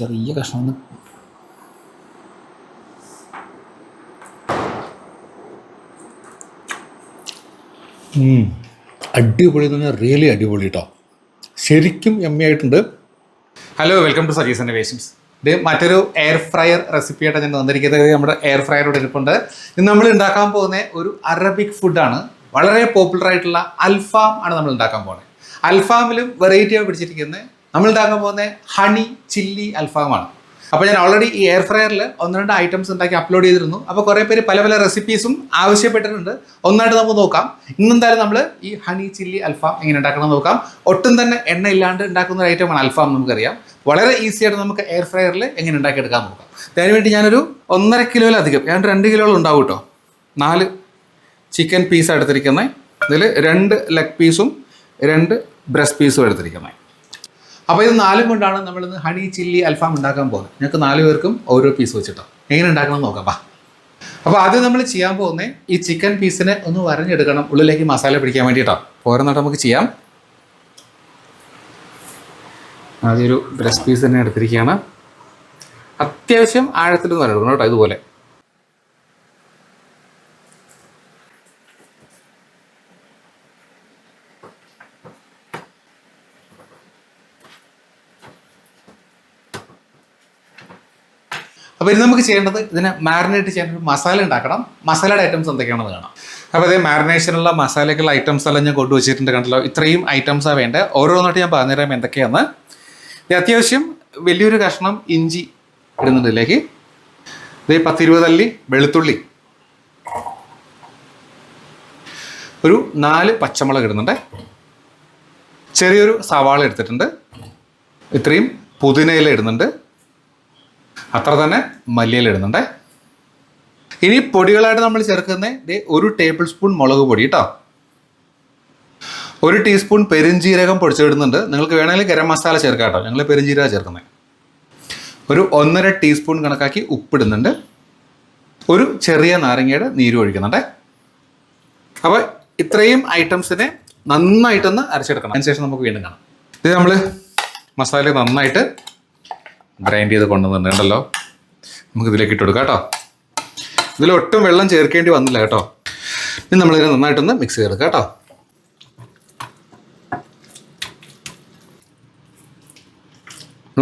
ചെറിയ കഷ്ണം. അടിപൊളി എന്ന് പറഞ്ഞാൽ റിയലി അടിപൊളി കേട്ടോ ശരിക്കും എമ്മ ആയിട്ടുണ്ട്. Hello welcome to Saji's innovations ഇത് മറ്റൊരു എയർ ഫ്രയർ റെസിപ്പിയായിട്ട് ഞാൻ വന്നിരിക്കുന്നത് നമ്മുടെ എയർ ഫ്രയറോട് ഇരിപ്പുണ്ട്. ഇന്ന് നമ്മൾ ഉണ്ടാക്കാൻ പോകുന്ന ഒരു അറബിക് ഫുഡാണ് വളരെ പോപ്പുലർ ആയിട്ടുള്ള അൽഫാം ആണ് നമ്മൾ ഉണ്ടാക്കാൻ പോകുന്നത്. അൽഫാമിലും വെറൈറ്റി ആയി പിടിച്ചിരിക്കുന്നത്. നമ്മൾ ഉണ്ടാക്കാൻ പോകുന്നത് ഹണി ചില്ലി അൽഫാമാണ്. അപ്പോൾ ഞാൻ ഓൾറെഡി ഈ എയർ ഫ്രയറിൽ ഒന്ന് രണ്ട് ഐറ്റംസ് ഉണ്ടാക്കി അപ്ലോഡ് ചെയ്തിരുന്നു. അപ്പോൾ കുറേ പേര് പല പല റെസിപ്പീസും ആവശ്യപ്പെട്ടിട്ടുണ്ട്. ഒന്നായിട്ട് നമുക്ക് നോക്കാം. ഇന്നെന്തായാലും നമ്മൾ ഈ ഹണി ചില്ലി അൽഫാം എങ്ങനെ ഉണ്ടാക്കണം നോക്കാം. ഒട്ടും തന്നെ എണ്ണ ഇല്ലാണ്ട് ഉണ്ടാക്കുന്ന ഒരു ഐറ്റമാണ് അൽഫാം നമുക്കറിയാം. വളരെ ഈസിയായിട്ട് നമുക്ക് എയർ ഫ്രയറിൽ എങ്ങനെ ഉണ്ടാക്കിയെടുക്കാൻ നോക്കാം. അതിന് വേണ്ടി ഞാനൊരു ഒന്നര കിലോയിലധികം ഞാൻ രണ്ട് കിലോയിൽ ഉണ്ടാവും കേട്ടോ. നാല് ചിക്കൻ പീസ് എടുത്തിരിക്കുന്നത്. ഇതിൽ രണ്ട് ലെഗ് പീസും രണ്ട് ബ്രസ്റ്റ് പീസും എടുത്തിരിക്കുന്നത്. അപ്പോൾ ഇത് നാലും കൊണ്ടാണ് നമ്മൾ ഇന്ന് ഹണി ചില്ലി അൽഫാം ഉണ്ടാക്കാൻ പോകുന്നത്. ഞങ്ങൾക്ക് നാല് പേർക്കും ഓരോ പീസ് വെച്ചിട്ടോ. എങ്ങനെ ഉണ്ടാക്കണം നോക്കാം ബാ അപ്പോൾ ആദ്യം നമ്മൾ ചെയ്യാൻ പോകുന്നത് ഈ ചിക്കൻ പീസിനെ ഒന്ന് വരഞ്ഞെടുക്കണം ഉള്ളിലേക്ക് മസാല പിടിക്കാൻ വേണ്ടിയിട്ടോ ഓരോന്നായിട്ട് നമുക്ക് ചെയ്യാം. ആദ്യം ഒരു ബ്രസ്റ്റ് പീസ് തന്നെ എടുത്തിരിക്കുകയാണ്. അത്യാവശ്യം ആഴത്തിൽ വരണം കേട്ടോ ഇതുപോലെ. അപ്പോൾ ഇനി നമുക്ക് ചെയ്യേണ്ടത് ഇതിനെ മാരിനേറ്റ് ചെയ്യാൻ ഒരു മസാല ഉണ്ടാക്കണം. മസാലയുടെ ഐറ്റംസ് എന്തൊക്കെയാണെന്ന് കാണാം. അപ്പോൾ അതേ മാരിനേഷനുള്ള മസാലയ്ക്കുള്ള ഐറ്റംസ് എല്ലാം ഞാൻ കൊണ്ടുവച്ചിട്ടുണ്ട് കണ്ടല്ലോ. ഇത്രയും ഐറ്റംസാണ് വേണ്ടത് ഓരോന്നായിട്ട് ഞാൻ പറഞ്ഞുതരാം എന്തൊക്കെയാണ് അത്യാവശ്യം വലിയൊരു കഷ്ണം ഇഞ്ചി ഇടുന്നുണ്ട് ഇതിലേക്ക്. ഇത് പത്തിരുപത് അല്ലി വെളുത്തുള്ളി. ഒരു നാല് പച്ചമുളക് ഇടുന്നുണ്ട്. ചെറിയൊരു സവാള എടുത്തിട്ടുണ്ട്. ഇത്രയും പുതിനയില ഇടുന്നുണ്ട്. അത്ര തന്നെ മല്ലിയില ഇടുന്നുണ്ടേ. ഇനി പൊടികളായിട്ട് നമ്മൾ ചേർക്കുന്നത് ഒരു ടേബിൾ സ്പൂൺ മുളക് പൊടി കേട്ടോ ഒരു ടീസ്പൂൺ പെരുംജീരകം പൊടിച്ചിടുന്നുണ്ട്. നിങ്ങൾക്ക് വേണമെങ്കിൽ ഗരം മസാല ചേർക്കാം കേട്ടോ ഞങ്ങൾ പെരുംജീരകം ചേർക്കുന്നത് ഒരു ഒന്നര ടീസ്പൂൺ കണക്കാക്കി ഉപ്പിടുന്നുണ്ട്. ഒരു ചെറിയ നാരങ്ങയുടെ നീര് ഒഴിക്കുന്നുണ്ടേ. അപ്പോൾ ഇത്രയും ഐറ്റംസിനെ നന്നായിട്ടൊന്ന് അരച്ചെടുക്കണം. അതിനുശേഷം നമുക്ക് വീണ്ടും കാണാം. ഇത് നമ്മൾ മസാല നന്നായിട്ട് ഗ്രൈൻഡ് ചെയ്ത് കൊണ്ടുവന്നിട്ടുണ്ടല്ലോ. നമുക്ക് ഇതിലേക്ക് ഇട്ട് കൊടുക്കാം കേട്ടോ. ഇതിൽ ഒട്ടും വെള്ളം ചേർക്കേണ്ടി വന്നില്ല കേട്ടോ. ഇനി നമ്മൾ ഇതിനെ നന്നായിട്ടൊന്ന് മിക്സ് ചെയ്തെടുക്കാം കേട്ടോ.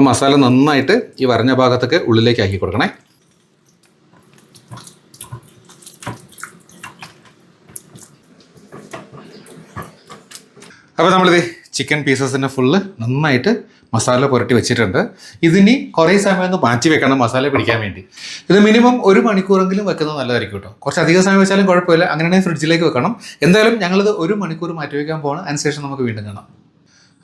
മസാല നന്നായിട്ട് ഈ വരഞ്ഞ ഭാഗത്തൊക്കെ ഉള്ളിലേക്ക് ആക്കി കൊടുക്കണേ. അപ്പോൾ നമ്മളിത് ചിക്കൻ പീസസിനെ ഫുള്ള് നന്നായിട്ട് മസാല പുരട്ടി വെച്ചിട്ടുണ്ട്. ഇതിനി കുറേ സമയം ഒന്ന് മാറ്റി വെക്കണം മസാല പിടിക്കാൻ വേണ്ടി. ഇത് മിനിമം ഒരു മണിക്കൂറെങ്കിലും വെക്കുന്നത് നല്ലതായിരിക്കും കേട്ടോ. കുറച്ച് അധികം സമയം വെച്ചാലും കുഴപ്പമില്ല. അങ്ങനെയാണെങ്കിൽ ഫ്രിഡ്ജിലേക്ക് വെക്കണം. എന്തായാലും ഞങ്ങളിത് ഒരു മണിക്കൂർ മാറ്റി വെക്കാൻ പോകണം അതിനുശേഷം നമുക്ക് വീണ്ടും കാണാം.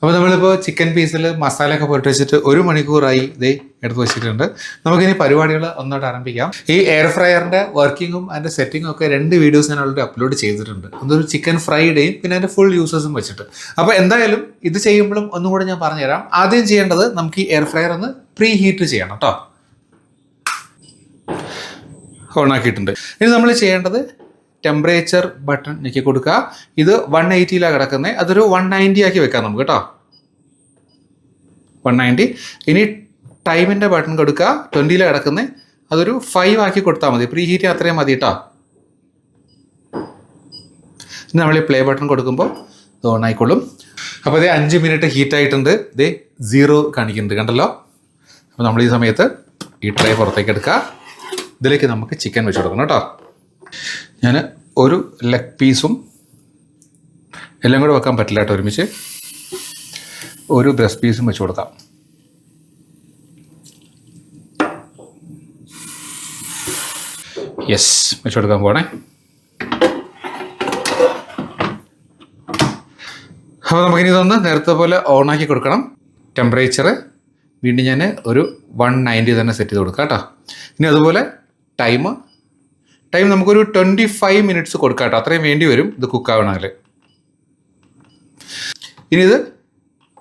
അപ്പോൾ നമ്മളിപ്പോൾ ചിക്കൻ പീസിൽ മസാലയൊക്കെ പുരട്ടി വെച്ചിട്ട് ഒരു മണിക്കൂറായി ഇതേ എടുത്ത് വെച്ചിട്ടുണ്ട്. നമുക്കിനി പരിപാടികൾ ഒന്നോട്ട് ആരംഭിക്കാം. ഈ എയർ ഫ്രയറിന്റെ വർക്കിങ്ങും അതിന്റെ സെറ്റിങ്ങും ഒക്കെ രണ്ട് വീഡിയോസ് ഞാൻ ഓൾറെഡി അപ്ലോഡ് ചെയ്തിട്ടുണ്ട്. ഒന്നൊരു ചിക്കൻ ഫ്രൈഡേയും പിന്നെ അതിന്റെ ഫുൾ യൂസേഴ്സും വെച്ചിട്ട്. അപ്പോൾ എന്തായാലും ഇത് ചെയ്യുമ്പോഴും ഒന്നും കൂടെ ഞാൻ പറഞ്ഞുതരാം. ആദ്യം ചെയ്യേണ്ടത് നമുക്ക് ഈ എയർ ഫ്രയർ ഒന്ന് പ്രീ ഹീറ്റ് ചെയ്യണം കേട്ടോ ഓണാക്കിയിട്ടുണ്ട് ഇനി നമ്മൾ ചെയ്യേണ്ടത് ടെമ്പറേച്ചർ ബട്ടൺ ഞെക്കി കൊടുക്കുക. ഇത് വൺ എയ്റ്റിയിലാണ് കിടക്കുന്നത് അതൊരു വൺ നയന്റി ആക്കി വെക്കാം നമുക്ക് കേട്ടോ വൺ നയന്റി ഇനി ടൈമിന്റെ ബട്ടൺ കൊടുക്കുക. ട്വന്റിയിൽ കിടക്കുന്നത് അതൊരു ഫൈവ് ആക്കി കൊടുത്താൽ മതി. പ്രീ ഹീറ്റ് അത്രയും മതി കേട്ടോ നമ്മൾ ഈ പ്ലേ ബട്ടൺ കൊടുക്കുമ്പോൾ ഇത് ഓൺ ആയിക്കോളും അപ്പോൾ ഇതേ അഞ്ച് മിനിറ്റ് ഹീറ്റ് ആയിട്ടുണ്ട്. ഇതേ സീറോ കാണിക്കുന്നുണ്ട്. കണ്ടല്ലോ? അപ്പോൾ നമ്മൾ ഈ സമയത്ത് ഈ ട്രേ പുറത്തേക്ക് എടുക്കുക. ഇതിലേക്ക് നമുക്ക് ചിക്കൻ വെച്ച് കൊടുക്കണം കേട്ടോ ഞാൻ ഒരു ലെഗ് പീസും എല്ലാം കൂടെ വെക്കാൻ പറ്റില്ല കേട്ടോ ഒരുമിച്ച്. ഒരു ബ്രസ്റ്റ് പീസും വെച്ച് കൊടുക്കാം. യെസ് വെച്ച് കൊടുക്കാൻ പോണേ അപ്പോൾ നമുക്കിനി ഇതൊന്ന് നേരത്തെ പോലെ ഓണാക്കി കൊടുക്കണം. ടെമ്പറേച്ചർ വീണ്ടും ഞാൻ ഒരു വൺ നയന്റി തന്നെ സെറ്റ് ചെയ്ത് കൊടുക്കാം കേട്ടോ. ഇനി അതുപോലെ ടൈം ടൈം നമുക്കൊരു ട്വന്റി ഫൈവ് മിനിറ്റ്സ് കൊടുക്കാം കേട്ടോ. അത്രയും വേണ്ടി വരും ഇത് കുക്കാവണമെങ്കിൽ ഇനി ഇത്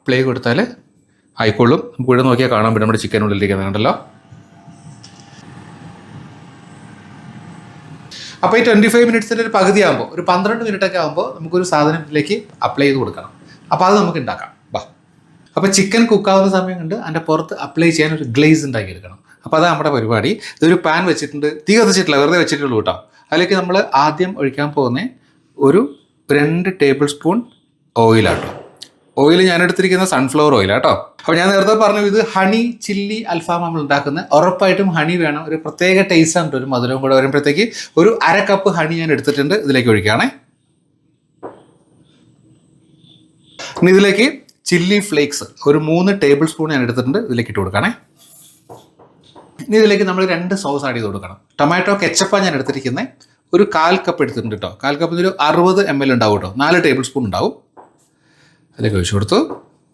പ്ലേ കൊടുത്താൽ ആയിക്കോളും. നമുക്ക് ഇവിടെ നോക്കിയാൽ കാണാൻ പറ്റും. നമ്മുടെ ചിക്കൻ ഉള്ളിലിരിക്കുന്നത് കണ്ടല്ലോ. അപ്പോൾ ഈ ട്വന്റി ഫൈവ് മിനിറ്റ്സിന്റെ ഒരു പകുതി ആകുമ്പോൾ ഒരു പന്ത്രണ്ട് മിനിറ്റ് ഒക്കെ ആകുമ്പോൾ നമുക്കൊരു സാധനത്തിലേക്ക് അപ്ലൈ ചെയ്ത് കൊടുക്കണം. അപ്പോൾ അത് നമുക്ക് ഉണ്ടാക്കാം വാ. അപ്പോൾ ചിക്കൻ കുക്കാവുന്ന സമയം കൊണ്ട് അതിന്റെ പുറത്ത് അപ്ലൈ ചെയ്യാൻ ഒരു ഗ്ലേസ് ഉണ്ടാക്കിയെടുക്കണം അപ്പോൾ അതാണ് നമ്മുടെ പരിപാടി. ഇതൊരു പാൻ വെച്ചിട്ടുണ്ട്. തീ കത്തിച്ചിട്ടില്ല വെറുതെ വെച്ചിട്ടുള്ളൂ കേട്ടോ. അതിലേക്ക് നമ്മൾ ആദ്യം ഒഴിക്കാൻ പോകുന്ന ഒരു രണ്ട് ടേബിൾ സ്പൂൺ ഓയിലാട്ടോ ഓയിൽ ഞാൻ എടുത്തിരിക്കുന്ന സൺഫ്ലവർ ഓയിൽ ഓയിലാട്ടോ അപ്പോൾ ഞാൻ നേരത്തെ പറഞ്ഞു ഇത് ഹണി ചില്ലി അൽഫാം നമ്മൾ ഉണ്ടാക്കുന്നത് ഉറപ്പായിട്ടും ഹണി വേണം. ഒരു പ്രത്യേക ടേസ്റ്റ് ആണ് ഒരു മധുരവും കൂടെ വരുമ്പോഴത്തേക്ക് ഒരു അര കപ്പ് ഹണി ഞാൻ എടുത്തിട്ടുണ്ട്. ഇതിലേക്ക് ഒഴിക്കുകയാണേ. ഇനി ഇതിലേക്ക് ചില്ലി ഫ്ലേക്സ് ഒരു മൂന്ന് ടേബിൾ സ്പൂൺ ഞാൻ എടുത്തിട്ടുണ്ട്. ഇതിലേക്ക് ഇട്ട് കൊടുക്കണേ ഇനി ഇതിലേക്ക് നമ്മൾ രണ്ട് സോസ് ആഡ് ചെയ്ത് കൊടുക്കണം. ടൊമാറ്റോ കെച്ചപ്പാണ് ഞാൻ എടുത്തിരിക്കുന്നത് ഒരു കാൽ കപ്പ് എടുത്തിട്ടുണ്ട് കേട്ടോ കാൽ കപ്പ് ഒരു അറുപത് എം എൽ ഉണ്ടാവും കേട്ടോ നാല് ടേബിൾ സ്പൂൺ ഉണ്ടാവും. അതിലേക്ക് ഒഴിച്ചു കൊടുത്തു.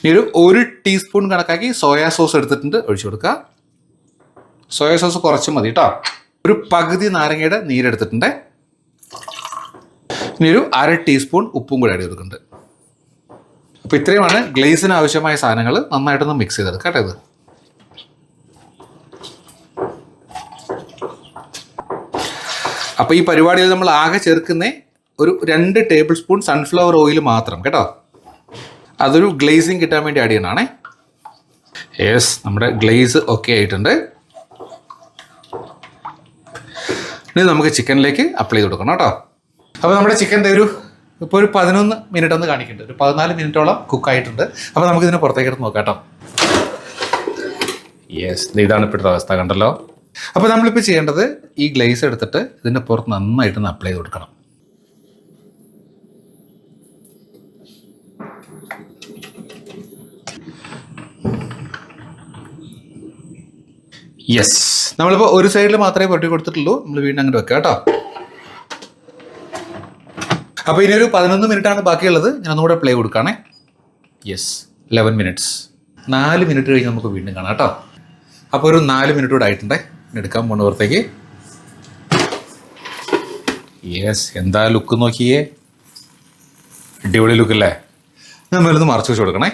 ഇനി ഒരു ഒരു ടീസ്പൂൺ കണക്കാക്കി സോയാ സോസ് എടുത്തിട്ടുണ്ട്. ഒഴിച്ചു കൊടുക്കുക. സോയാ സോസ് കുറച്ച് മതി കേട്ടോ ഒരു പകുതി നാരങ്ങയുടെ നീരെടുത്തിട്ടുണ്ട് ഇനി ഒരു അര ടീസ്പൂൺ ഉപ്പും കൂടെ ആഡ് ചെയ്തെടുക്കുന്നുണ്ട് അപ്പോൾ ഇത്രയുമാണ് ഗ്ലേസിന് ആവശ്യമായ സാധനങ്ങൾ നന്നായിട്ടൊന്ന് മിക്സ് ചെയ്തെടുക്കാം കേട്ടോ ഇത്. അപ്പോൾ ഈ പരിപാടിയിൽ നമ്മൾ ആകെ ചേർക്കുന്ന ഒരു രണ്ട് ടേബിൾ സ്പൂൺ സൺഫ്ലവർ ഓയിൽ മാത്രം കേട്ടോ. അതൊരു ഗ്ലേസിങ് കിട്ടാൻ വേണ്ടി ആഡ് ചെയ്യണമാണേ യെസ് നമ്മുടെ ഗ്ലേസ് ഒക്കെ ആയിട്ടുണ്ട്. ഇനി നമുക്ക് ചിക്കനിലേക്ക് അപ്ലൈ ചെയ്ത് കൊടുക്കണം കേട്ടോ. അപ്പോൾ നമ്മുടെ ചിക്കന്റെ ഒരു ഇപ്പോൾ ഒരു പതിനൊന്ന് മിനിറ്റ് ഒന്ന് കാണിക്കുന്നുണ്ട്. ഒരു പതിനാല് മിനിറ്റോളം കുക്കായിട്ടുണ്ട് അപ്പോൾ നമുക്ക് ഇതിനെ പുറത്തേക്ക് എടുത്ത് നോക്കാം കേട്ടോ. യെസ് ഇതാണ് ഇപ്പോഴത്തെ അവസ്ഥ കണ്ടല്ലോ. അപ്പോൾ നമ്മളിപ്പോൾ ചെയ്യേണ്ടത് ഈ ഗ്ലേസ് എടുത്തിട്ട് ഇതിന്റെ പുറത്ത് നന്നായിട്ട് അപ്ലൈ ചെയ്ത് കൊടുക്കണം. യെസ് നമ്മളിപ്പോൾ ഒരു സൈഡിൽ മാത്രമേ പൊട്ടി കൊടുത്തിട്ടുള്ളൂ. നമ്മൾ വീണ്ടും അങ്ങനെ വെക്കാം കേട്ടോ. അപ്പോൾ ഇനി ഒരു പതിനൊന്ന് മിനിറ്റ് ആണ് ബാക്കിയുള്ളത്. ഞാൻ ഒന്നുകൂടെ പ്ലേ കൊടുക്കുകയാണേ യെസ് ലെവൻ മിനിറ്റ്സ് നാല് മിനിറ്റ് കഴിഞ്ഞ് നമുക്ക് വീണ്ടും കാണാം കേട്ടോ. അപ്പോൾ ഒരു നാല് മിനിറ്റ് കൂടെ ആയിട്ടുണ്ടേ. എടുക്കാൻ പോണ പുറത്തേക്ക്. യെസ് എന്താ ലുക്ക് നോക്കിയേ? അടിപൊളി ലുക്കല്ലേ നമ്മളിന്ന് മറച്ചു വെച്ച് കൊടുക്കണേ.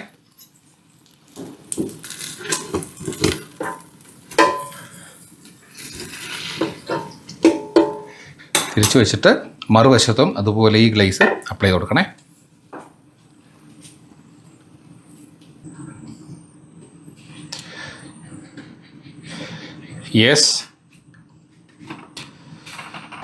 തിരിച്ചു വെച്ചിട്ട് മറുവശത്തും അതുപോലെ ഈ ഗ്ലേസ് അപ്ലൈ ചെയ്ത് കൊടുക്കണേ. യെസ്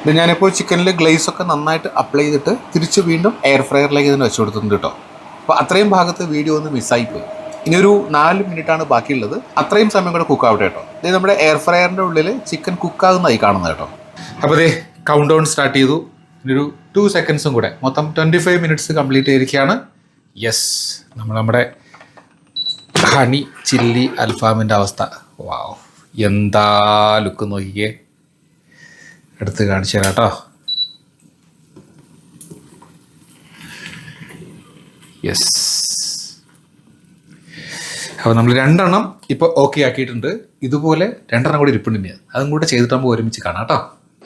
ഇത് ഞാനിപ്പോൾ ചിക്കനിൽ ഗ്ലേസ് ഒക്കെ നന്നായിട്ട് അപ്ലൈ ചെയ്തിട്ട് തിരിച്ച് വീണ്ടും എയർ ഫ്രയറിലേക്ക് ഇതിന് വെച്ച് കൊടുത്തിട്ടുണ്ട് കേട്ടോ അപ്പോൾ അത്രയും ഭാഗത്ത് വീഡിയോ ഒന്ന് മിസ്സായി പോയി. ഇനി ഒരു നാല് മിനിറ്റാണ് ബാക്കിയുള്ളത്. അത്രയും സമയം കൂടെ കുക്ക് ആവട്ടെ കേട്ടോ ഇത് നമ്മുടെ എയർ ഫ്രയറിന്റെ ഉള്ളിൽ ചിക്കൻ കുക്കാകുന്നതായി കാണുന്നത് കേട്ടോ അപ്പോൾ അതേ കൗണ്ട് ഡൗൺ സ്റ്റാർട്ട് ചെയ്തു ഒരു ടു സെക്കൻഡ്സും കൂടെ. മൊത്തം ട്വന്റി ഫൈവ് മിനിറ്റ്സ് കംപ്ലീറ്റ് ചെയ്തിരിക്കുകയാണ്. യെസ് നമ്മൾ നമ്മുടെ ഹണി ചില്ലി അൽഫാമിന്റെ അവസ്ഥ. വാവ് എന്താ ലുക്ക് നോക്കിക്കേ. എടുത്ത് കാണിച്ചു തരാം കേട്ടോ. യെസ് അപ്പോൾ നമ്മൾ രണ്ടെണ്ണം ഇപ്പോൾ ഓക്കെ ആക്കിയിട്ടുണ്ട്. ഇതുപോലെ രണ്ടെണ്ണം കൂടി ഇരിപ്പുണ്ട് അതും കൂടെ ചെയ്തിട്ട് നമുക്ക് ഒരുമിച്ച് കാണാം കേട്ടോ.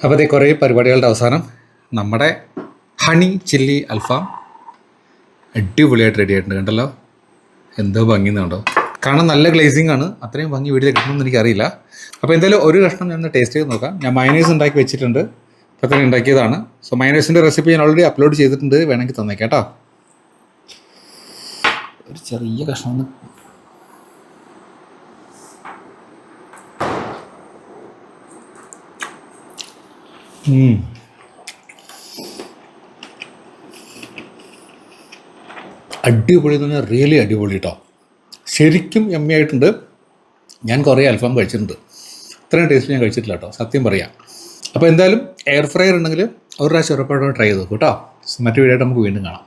അപ്പോൾ ഇതേ കുറേ പരിപാടികളുടെ അവസാനം നമ്മുടെ ഹണി ചില്ലി അൽഫാം അടിപൊളിയായിട്ട് റെഡി ആയിട്ടുണ്ട് കണ്ടല്ലോ? എന്തോ ഭംഗി എന്നുണ്ടോ കാണാൻ നല്ല ഗ്ലേസിംഗ് ആണ്. അത്രയും ഭംഗി വീട്ടിൽ കിട്ടണമെന്ന് എനിക്കറിയില്ല. അപ്പോൾ എന്തായാലും ഒരു കഷ്ണം ഞാൻ ടേസ്റ്റ് ചെയ്ത് നോക്കാം. ഞാൻ മൈനേഴ്സ് ഉണ്ടാക്കി വെച്ചിട്ടുണ്ട്. ഇപ്പോൾ തന്നെ ഉണ്ടാക്കിയതാണ്. സോ മൈനേഴ്സിന്റെ റെസിപ്പി ഞാൻ ഓൾറെഡി അപ്ലോഡ് ചെയ്തിട്ടുണ്ട്. വേണമെങ്കിൽ തന്നേക്കാം കേട്ടോ. ഒരു ചെറിയ കഷ്ണം അടിപൊളി എന്ന് പറഞ്ഞാൽ റിയലി അടിപൊളി കേട്ടോ ശരിക്കും എമ്മി ആയിട്ടുണ്ട്. ഞാൻ കുറേ അൽഫാം കഴിച്ചിട്ടുണ്ട്. ഇത്രയും ടേസ്റ്റ് ഞാൻ കഴിച്ചിട്ടില്ല കേട്ടോ സത്യം പറയാം. അപ്പോൾ എന്തായാലും എയർ ഫ്രയർ ഉണ്ടെങ്കിൽ ഒരു പ്രാവശ്യം ഉറപ്പായിട്ടും ട്രൈ ചെയ്ത് നോക്കൂ കേട്ടോ മറ്റു വീഡിയോ നമുക്ക് വീണ്ടും കാണാം.